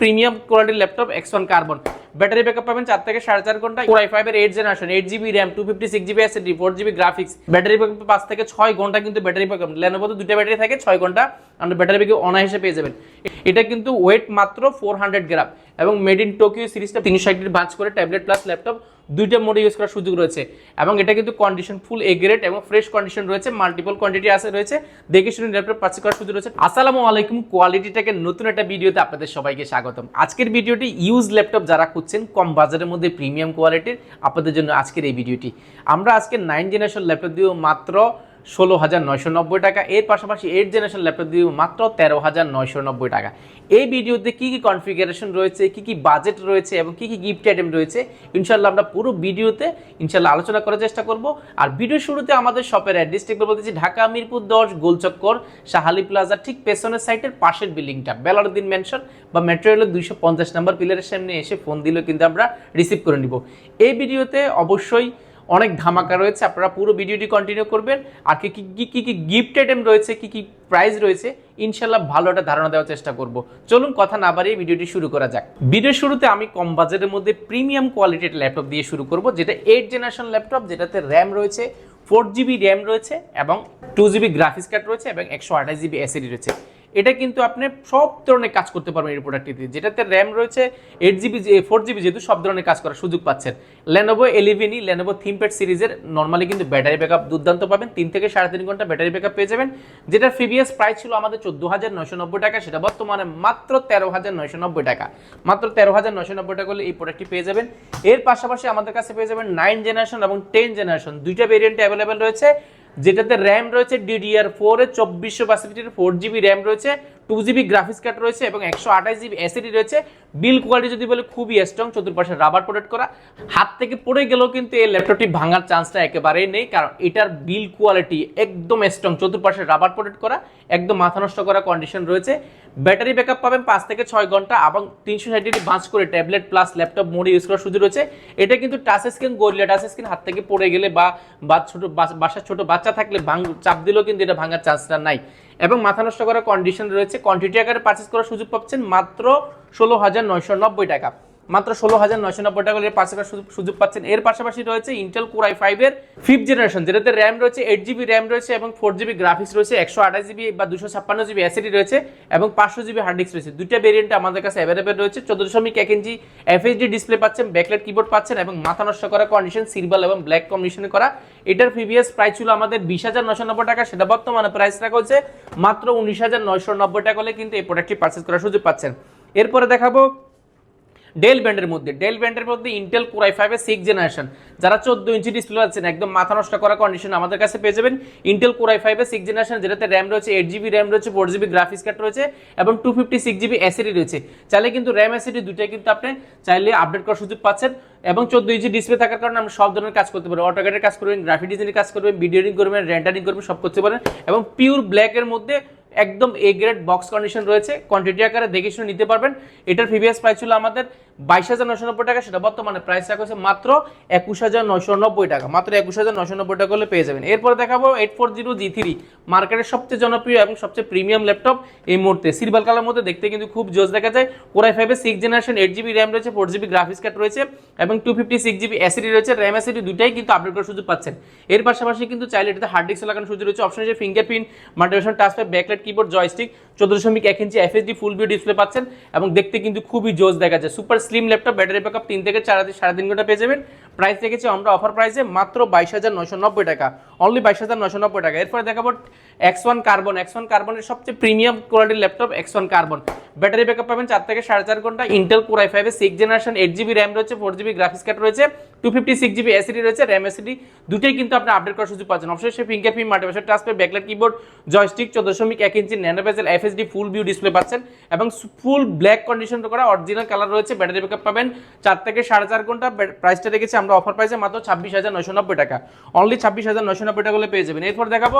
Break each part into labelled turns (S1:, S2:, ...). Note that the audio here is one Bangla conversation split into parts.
S1: প্রিমিয়াম কোয়ালিটির laptop X one carbon. Battery backup পাবেন চার থেকে সাড়ে চার ঘণ্টা কোরাই ফাইভের eight generation eight GB RAM two fifty six GB SSD four GB graphics battery backup পাঁচ থেকে ছয় ঘণ্টা কিন্তু ব্যাটারি ব্যাকআপ। লেনোভো দুটো ব্যাটারি থাকে, ছয় ঘণ্টা। আপনি ব্যাটারি ব্যাকআপ অনায়াসে পেয়ে যাবেন। এটা কিন্তু ওয়েট মাত্র ফোর হান্ড্রেড গ্রাম এবং মেড ইন টোকিও সিরিজটা তিনশো একটি ভাঁজ করে ট্যাবলেট প্লাস ল্যাপটপ দুইটা মোডে ইউজ করার সুযোগ রয়েছে। এবং এটা কিন্তু কন্ডিশন ফুল এগ্রেড এবং ফ্রেশ কন্ডিশন রয়েছে মাল্টিপল কোয়ান্টিটি আছে, রয়েছে। দেখে শুনে ল্যাপটপ পার্চেস করার সুযোগ রয়েছে। আসসালামু আলাইকুম কোয়ালিটিটাকে নতুন একটা ভিডিওতে আপনাদের সবাইকে স্বাগতম। আজকের ভিডিওটি ইউজ ল্যাপটপ যারা খুঁজছেন, কম বাজারের মধ্যে প্রিমিয়াম কোয়ালিটির আপনাদের জন্য আজকের এই ভিডিওটি। আমরা আজকে নাইন জেনারেশন ল্যাপটপ দিয়েও মাত্র ষোলো হাজার নয়শো নব্বই টাকা। এর পাশাপাশি এইট জেনারেশন ল্যাপটপ দিয়ে মাত্র তেরো হাজার নয়শো নব্বই টাকা। এই ভিডিওতে কী কী কনফিগারেশন রয়েছে, কী কী বাজেট রয়েছে এবং কী কী গিফট আইটেম রয়েছে ইনশাল্লাহ আমরা পুরো ভিডিওতে ইনশাল্লাহ আলোচনা করার চেষ্টা করব। আর ভিডিও শুরুতে আমাদের শপের অ্যাড্রেসটি একবার বলতেছি ঢাকা মিরপুর দশ, গোলচক্কর, শাহালি প্লাজা ঠিক পেছনের সাইটের পাশের বিল্ডিংটা বেলারুদ্দিন মেনশন বা মেট্রো রেলের দুইশো পঞ্চাশ নাম্বার পিলারের সামনে এসে ফোন দিলেও কিন্তু আমরা রিসিভ করে নিব। এই ভিডিওতে অবশ্যই অনেক ধামাকা রয়েছে, আপনারা পুরো ভিডিওটি কন্টিনিউ করবেন। আর কি কি কি কি গিফট আইটেম রয়েছে, কি কি প্রাইস রয়েছে ইনশাল্লাহ ভালো একটা ধারণা দেওয়ার চেষ্টা করব। চলুন কথা না বাড়িয়ে ভিডিওটি শুরু করা যাক। ভিডিওর শুরুতে আমি কম বাজেটের মধ্যে প্রিমিয়াম কোয়ালিটির ল্যাপটপ দিয়ে শুরু করব, যেটা এইট জেনারেশন ল্যাপটপ যেটাতে র্যাম রয়েছে ফোর জিবি র্যাম রয়েছে এবং টু জিবি গ্রাফিক্স কার্ড রয়েছে এবং একশো আঠাশ জিবি এসিডি রয়েছে। এটা কিন্তু আপনি সব ধরনের কাজ করতে পারবেন এই প্রোডাক্টটিতে যেটাতে র্যাম রয়েছে এইট জিবি ফোর জিবি যেহেতু সব ধরনের কাজ করার সুযোগ পাচ্ছেন। লেনোভো এলিভেনই লেনোভো থিমপ্যাড সিরিজের নর্মালি কিন্তু ব্যাটারি ব্যাকআপ দুর্দান্ত পাবেন। তিন থেকে সাড়ে তিন ঘণ্টা ব্যাটারি ব্যাকআপ পেয়ে যাবেন। যেটার প্রিভিয়াস প্রাইস ছিল আমাদের চোদ্দ হাজার নয়শো নব্বই টাকা, সেটা বর্তমানে মাত্র তেরো হাজার নয়শো নব্বই টাকা। মাত্র তেরো হাজার নয়শো নব্বই টাকা হলে এই প্রোডাক্টটি পেয়ে যাবেন। এর পাশাপাশি আমাদের কাছে পেয়ে যাবেন নাইন জেনারেশন এবং টেন জেনারেশন দুইটা ভেরিয়েন্টে অ্যাভেলেবেল রয়েছে। যেটাতে র্যাম রয়েছে ডিডিআর ফোর এ চব্বিশশো বাষট্টির ফোর জিবি র্যাম রয়েছে। টু জিবি গ্রাফিক্স কার্ড রয়েছে এবং একশো আঠাশ জিবি এসিডি রয়েছে। বিল কোয়ালিটি যদি বলে খুবই স্ট্রং চতুর্পাশে রাবার প্রোটেক্ট করা। হাত থেকে পড়ে গেলেও কিন্তু এই ল্যাপটপটি ভাঙার চান্সটা একেবারেই নেই, কারণ এটার বিল কোয়ালিটি একদম স্ট্রং চতুর্পাশে রাবার প্রোটেক্ট করা, একদম মাথা নষ্ট করা কন্ডিশন রয়েছে। ব্যাটারি ব্যাকআপ পাবেন পাঁচ থেকে ছয় ঘণ্টা এবং তিনশো ষাট বাঁচ করে ট্যাবলেট প্লাস ল্যাপটপ মোডে ইউজ করার সুযোগ রয়েছে। এটা কিন্তু touch screen Gorilla touch screen হাত থেকে পড়ে গেলে বা ছোট বাসার ছোট বাচ্চা থাকলে ভাঙ, চাপ দিলেও কিন্তু এটা ভাঙার চান্সটা নাই। এবং মাথা নষ্ট করার কন্ডিশন রয়েছে। কোয়ান্টিটি আকারে পার্চেস করার সুযোগ পাচ্ছেন মাত্র ষোলো হাজার নয়শো নব্বই টাকা। মাত্র ষোলো হাজার নয়শো নব্বই টাকা করে পাঁচ টাকার সুযোগ পাচ্ছেন। এর পাশাপাশি রয়েছে ইন্টেল কোরাই ফাইভের ফিফথ জেনারেশন যেটাতে র্যাম রয়েছে এইট জিবি র্যাম রয়েছে এবং ফোর জিবি গ্রাফিক্স রয়েছে, একশো আঠাশ জিবি বা দুশো ছাপ্পান্ন জিবি অ্যাসিডি রয়েছে এবং পাঁচশো জিবি হার্ড ডিস্ক রয়েছে। দুইটা ভেরিয়েন্ট আমাদের কাছে অ্যাভেলেবেল রয়েছে। চোদ্দ দশমিক এক ইঞ্চি এফএইচডি ডিসপ্লে পাচ্ছেন ব্যাকলাইট কিবোর্ড পাচ্ছেন এবং মাথা নষ্ট করা কন্ডিশন সিলভার এবং ব্ল্যাক কম্বিনেশনে করা। এটার প্রিভিয়াস প্রাইস ছিল আমাদের বিশ হাজার নয়শো নব্বই টাকা, সেটা বর্তমানে প্রাইস রাখা হচ্ছে মাত্র উনিশ হাজার নয়শো নব্বই টাকা হলে কিন্তু এই প্রোডাক্টটি পারচেস করার সুযোগ পাচ্ছেন। এরপরে দেখাবো ডেল ব্যান্ডের মধ্যে। ডেল ব্যান্ডের মধ্যে ইন্টেল কোরাই ফাইভের সিক্স জেনারেশন যারা চোদ্দ ইঞ্চি ডিসপ্লে আছেন, একদম মাথা নষ্ট করা কন্ডিশন আমাদের কাছে পেয়ে যাবেন ইন্টেল কোরাই ফাইভের সিক্স জেনারেশন যেটাতে র্যাম রয়েছে এইট জিবি র্যাম রয়েছে ফোর জিবি গ্রাফিক্স কার্ড রয়েছে, এবং two fifty six GB SSD রয়েছে। চাইলে কিন্তু র্যাম এসিডি দুটাই কিন্তু আপনি চাইলে আপডেট করার সুযোগ পাচ্ছেন, এবং চোদ্দ ইঞ্চি ডিসপ্লে থাকার কারণে আমরা সব ধরনের কাজ করতে পারি অটোকেটের কাজ করবেন গ্রাফিক ডিজাইনের কাজ করবেন ভিডিওডিং করবেন রেন্টারিং করবেন, সব করতে পারেন, এবং পিওর ব্ল্যাকের মধ্যে একদম এ গ্রেড বক্স কন্ডিশন রয়েছে। কোয়ান্টিটি আকারে দেখে শুনে নিতে পারবেন। এটার প্রিভিয়াস প্রাইস ছিল আমাদের বাইশ হাজার নশো নব্বই টাকা। সেটা বর্তমানে প্রাইস রাখা হচ্ছে মাত্র একুশ হাজার নশো নব্বই টাকা। মাত্র একুশ হাজার নশো নব্বই টাকা হলে পেয়ে যাবেন। এরপরে দেখাবো eight four zero G three. মার্কেটের সবচেয়ে জনপ্রিয় এবং সবচেয়ে প্রিমিয়াম ল্যাপটপ এই মুহূর্তে। সিলভার কালার মধ্যে দেখতে কিন্তু খুব জোস দেখা যায়। কোরাই ফাইভের six generation eight GB RAM রয়েছে ফোর জিবি গ্রাফিক্স কার্ড রয়েছে এবং two fifty six GB SSD রয়েছে। র্যাম এসিডি দুটাই কিন্তু আপডেট করার সুযোগ পাচ্ছেন। এর পাশাপাশি কিন্তু চাইলে এটাতে হার্ড ডিস্ক লাগানোর সুযোগ রয়েছে। অপশন হচ্ছে ফিঙ্গারপ্রিন্ট মাল্টিভেশন টাচপ্যাড ব্যাকলাইট কিবোর্ড জয়স্টিক চোদ্দ দশমিক এক inch FSD full view display পাচ্ছেন এবং দেখতে কিন্তু খুবই জোজ দেখা যায় super slim laptop battery backup তিন থেকে চার সাড়ে তিন ঘণ্টা পেয়ে যাবেন। প্রাইস দেখেছি আমরা অফার প্রাইসে মাত্র বাইশ হাজার নয়শো নব্বই টাকা। অনলি বাইশ হাজার নয়শো নব্বই টাকা। এরপরে দেখাবো X one carbon X one কার্বনের সবচেয়ে প্রিমিয়াম কোয়ালিটির laptop X one carbon battery backup পাবেন চার থেকে সাড়ে চার ঘণ্টা। ইন্টেল কোরাই ফাইভে six generation eight GB RAM রয়েছে ফোর জিবি গ্রাফিক্স কার্ড রয়েছে two fifty six GB SSD রয়েছে র্যাম এসিডি দুটোই কিন্তু আপনি আপডেট করার সুযোগ পাচ্ছেন। অবশ্যই ফিঙ্গার প্রিন্ট মাল্টিভার্সাল টাচপ্যাড ব্যাকলাইট কিবোর্ড জয়স্টিক চোদ্দ দশমিক এক ইঞ্চি nano bezel FHD full view display পাচ্ছেন এবং ফুল ব্ল্যাক কন্ডিশন করা অরিজিনাল কালার রয়েছে, ব্যাটারি ব্যাকআপ পাবেন চার থেকে সাড়ে চার ঘণ্টা। প্রাইসটা রেখেছি আমরা অফার প্রাইসে মাত্র ছাব্বিশ হাজার নয়শো নব্বই টাকা। অনলি ছাব্বিশ হাজার নয়শো নব্বই টাকা পেয়ে যাবেন। এরপর দেখাবো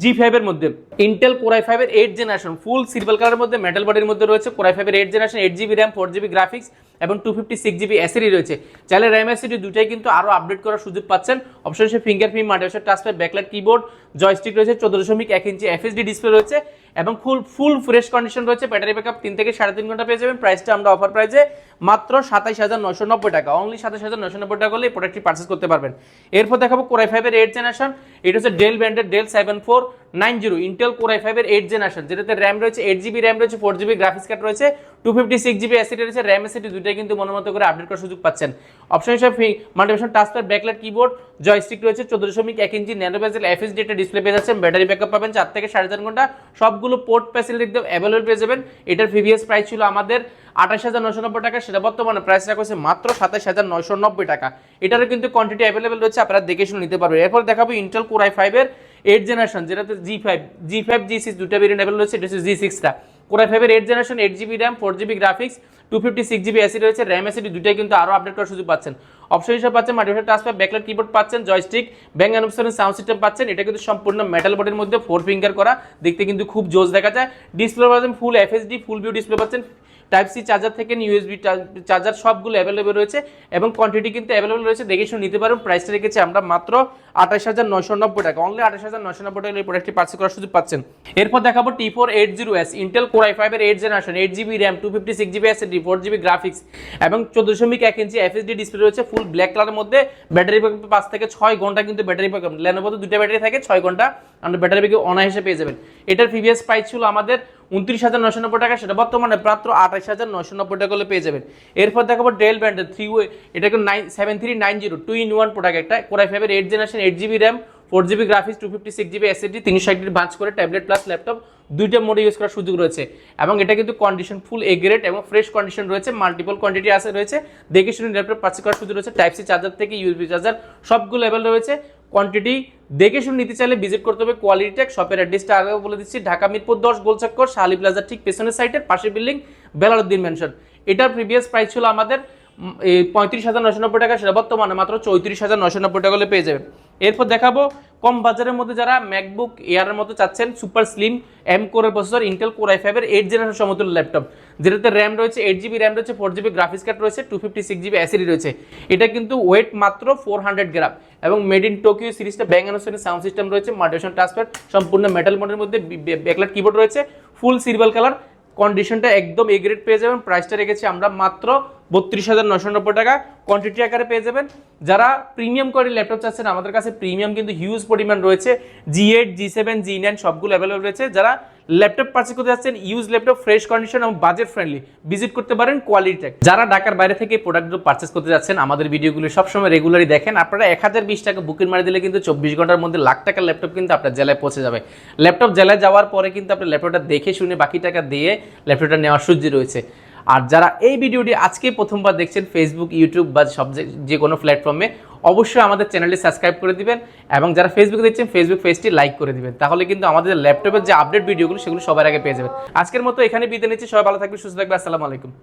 S1: জি ফাইভের মধ্যে ইন্টেল কোরাই ফাইভের এইট জেনারেশন ফুল সিলভার কালারের মধ্যে মেটাল বডির মধ্যে রয়েছে কোরাই ফাইভের eight generation eight GB RAM four GB graphics এবং two fifty six GB SSD রয়েছে। চাইলে র্যাম এসিডি দুটাই কিন্তু আরও আপডেট করার সুযোগ পাচ্ছেন। অবশ্যই সে ফিঙ্গার প্রিন্ট মাল্টিভার্সাল টাচপ্যাড ব্যাকলাইট কিবোর্ড জয়স্টিক রয়েছে, চোদ্দ দশমিক এক ইঞ্চি এফএসডি ডিসপ্লে রয়েছে এবং ফুল ফুল ফ্রেশ কন্ডিশন রয়েছে ব্যাটারি ব্যাকআপ তিন থেকে সাড়ে তিন ঘণ্টা পেয়ে যাবেন। প্রাইসটা আমরা অফার প্রাইসে মাত্র সাতাইশ হাজার নশো নব্বই টাকা। অনলি সাতাশ হাজার নশো নব্বই টাকা হলে এই প্রোডাক্টটি পার্চেস করতে পারবেন। এরপর দেখাবো কোরাই ফাইভের এইট জেনারেশন এটা হচ্ছে ডেল ব্র্যান্ডের Dell seven four nine zero Intel core i ফাইভের এইট জেনারেশন যেটাতে র্যাম রয়েছে এইট জিবি র্যাম রয়েছে ফোর জিবি গ্রাফিক্স কার্ড রয়েছে two fifty six GB SSD রয়েছে র্যাম এসিডি দুইটাই কিন্তু মনের মতো করে আপডেট করার সুযোগ পাচ্ছেন। অপশন হিসেবে মাল্টিভেশন টাচপ্যাড ব্যাকলাইট কিবোর্ড জয়স্টিক রয়েছে, চোদ্দ দশমিক এক ইঞ্চি ন্যানো বেজেল এফএসডি একটা ডিসপ্লে পেয়ে যাচ্ছেন ব্যাটারি ব্যাকআপ পাবেন, চার থেকে সাড়ে চার ঘণ্টা, সবগুলো পোর্ট ফ্যাসিলিটি একদম অ্যাভেলেবল পেয়ে যাবেন। এটার প্রিভিয়াস প্রাইস ছিল আমাদের আঠাশ হাজার নশো নব্বই টাকা, সেটা বর্তমানে প্রাইস রাখা হয়েছে মাত্র সাতাশ হাজার নয়শো নব্বই টাকা। এটারও কিন্তু কোয়ান্টিটি অ্যাভেলেবল রয়েছে, আপনারা দেখে শুনে নিতে পারবেন। এরপর দেখাবো ইন্টেল কোরাই ফাইভের এইট জেনারেশন যেটাতে G five G five G six দুটা ভেরিয়েন্ট অ্যাভেলেবল রয়েছে, এটা হচ্ছে জি সিক্সটা কোরাই ফাইভের eight generation eight GB RAM four GB graphics two fifty six GB SSD রয়েছে র্যাম এসিডি দুটাই কিন্তু আরও আপডেট করার সুযোগ পাচ্ছেন। অপশন হিসেবে পাচ্ছেন মাল্টিপ্যাড টাচপ্যাড ব্যাকলাইট কিবোর্ড পাচ্ছেন জয়স্টিক ব্যাং অ্যানুপশনের সাউন্ড সিস্টেম পাচ্ছেন। এটা কিন্তু সম্পূর্ণ মেটাল বডির মধ্যে ফোর ফিঙ্গার করা, দেখতে কিন্তু খুব জোস দেখা যায়। ডিসপ্লে পাচ্ছেন full FHD full view display পাচ্ছেন। টাইপ সি চার্জার থেকে ইউএসবি চার্জার সবগুলো অ্যাভেলেবেল রয়েছে এবং কোয়ান্টিটি কিন্তু অ্যাভেলেবেল রয়েছে। দেখে শুনে নিতে পারবেন প্রাইসটা রেখেছি আমরা মাত্র আঠাশ হাজার নয়শো নব্বই টাকা। অনলি আঠাশ হাজার নয়শো নব্বই টাকা এই প্রোডাক্টটি পার্সেল করার সুযোগ পাচ্ছেন। এরপর দেখাবো T four eight zero S Intel core i ফাইভের eight generation eight GB RAM two fifty six GB SSD four GB graphics এবং চোদ্দ দশমিক এক ইঞ্চি এফএসডি ডিসপ্লে রয়েছে ফুল ব্ল্যাক কালারের মধ্যে। ব্যাটারি ব্যাকআপ পাঁচ থেকে ছয় ঘণ্টা কিন্তু ব্যাটারি ব্যাকআপ লেনোভোতে দুটো ব্যাটারি থাকে, ছয় ঘণ্টা। আমরা ব্যাটারি ব্যাকআপ অনায়াসে পেয়ে যাবেন। এটার প্রিভিয়াস প্রাইস ছিল আমাদের উনত্রিশ হাজার নশো নব্বই টাকা, সেটা বর্তমানে মাত্র আঠাশ হাজার নশো নব্বই টাকা পেয়ে যাবেন। এরপর দেখাবো ডেল ব্র্যান্ডের থ্রি ওয়ে এটা কিন্তু nine seven three nine zero two in one product একটা কোরাই ফাইভের eight generation eight GB RAM four GB graphics two fifty six GB SSD তিনশো ষাট ভাঁজ করে ট্যাবলেট প্লাস ল্যাপটপ দুইটা মোডে ইউজ করার সুযোগ রয়েছে। এবং এটা কিন্তু কন্ডিশন ফুল এ গ্রেড এবং ফ্রেশ কন্ডিশন রয়েছে মাল্টিপল কোয়ান্টিটি আছে, রয়েছে। দেখে শুনে ল্যাপটপ পার্চেস করার সুযোগ রয়েছে। টাইপ সি চার্জার থেকে ইউএসবি চার্জার সবগুলো লেভেল রয়েছে। কোয়ান্টিটি দেখে শুনে নিতে চাইলে ভিজিট করতে হবে কোয়ালিটি টেক শপের অ্যাড্রেসটা আগেও বলে দিচ্ছি, ঢাকা মিরপুর দশ, গোলচক্কর, শালি প্লাজার ঠিক পেছনের সাইডের পাশে বিল্ডিং বেলালুদ্দিন মেনশন এটার প্রিভিয়াস প্রাইস ছিল আমাদের এই পঁয়ত্রিশ হাজার নশো নব্বই টাকা সেটা বর্তমানে মাত্র চৌত্রিশ হাজার নশো নব্বই টাকা হলে পেয়ে যাবেন এরপর দেখাবো কম বাজারের মধ্যে যারা ম্যাকবুক এয়ারের মতো চাচ্ছেন সুপার স্লিম এম কোরের প্রসেসর ইন্টেল কোর আই ফাইভের এইট জেনারেশন সমতুল্য ল্যাপটপ যেটাতে র্যাম রয়েছে এইট জিবি র্যাম রয়েছে ফোর জিবি গ্রাফিক্স কার্ড রয়েছে two fifty six GB SSD রয়েছে। এটা কিন্তু ওয়েট মাত্র ফোর হান্ড্রেড গ্রাম এবং মেড ইন টোকিও সিরিজটা ব্যাং অ্যানোসনের সাউন্ড সিস্টেম রয়েছে মাল্টিভেশন ট্রান্সফার সম্পূর্ণ মেটাল মোডের মধ্যে ব্যাকলাইট কিবোর্ড রয়েছে ফুল সিলভার কালার কন্ডিশনটা একদম এ গ্রেড পেয়ে যাবেন। প্রাইসটা রেখেছি আমরা মাত্র বত্রিশ হাজার নশো নব্বই টাকা। কোয়ান্টিটি আকারে পেয়ে যাবেন। যারা প্রিমিয়াম করে ল্যাপটপ চাচ্ছেন, আমাদের কাছে প্রিমিয়াম কিন্তু হিউজ পরিমাণ রয়েছে। G eight G seven G nine সবগুলো অ্যাভেলেবল রয়েছে। যারা ল্যাপটপ পার্চেস করতে যাচ্ছেন ইউজ ল্যাপটপ ফ্রেশ কন্ডিশন এবং বাজেট ফ্রেন্ডলি ভিজিট করতে পারেন কোয়ালিটি টেক যারা ঢাকার বাইরে থেকে প্রোডাক্টগুলো পার্চেস করতে যাচ্ছেন, আমাদের ভিডিওগুলো সবসময় রেগুলারই দেখেন। আপনারা এক হাজার বিশ টাকা বুকিং মারি দিলে কিন্তু চব্বিশ ঘণ্টার মধ্যে লাখ টাকার ল্যাপটপ কিন্তু আপনার জেলায় পৌঁছে যাবে। ল্যাপটপ জেলায় যাওয়ার পরে কিন্তু আপনার ল্যাপটপটা দেখে শুনে বাকি টাকা দিয়ে ল্যাপটপটা নেওয়ার সুযোগ রয়েছে। আর যারা এই ভিডিওটি আজকে প্রথমবার দেখছেন ফেসবুক ইউটিউব বা সব যে- কোনো প্ল্যাটফর্মে অবশ্যই আমাদের চ্যানেলটি সাবস্ক্রাইব করে দিবেন এবং যারা ফেসবুকে দেখছেন ফেসবুক পেজটি লাইক করে দিবেন। তাহলে কিন্তু আমাদের ল্যাপটপের যে আপডেট ভিডিওগুলো, সেগুলো সবার আগে পেয়ে যাবেন। আজকের মতো এখানে বিদায় নিচ্ছি। সবাই ভালো থাকবে সুস্থ থাকবে আসসালামু আলাইকুম।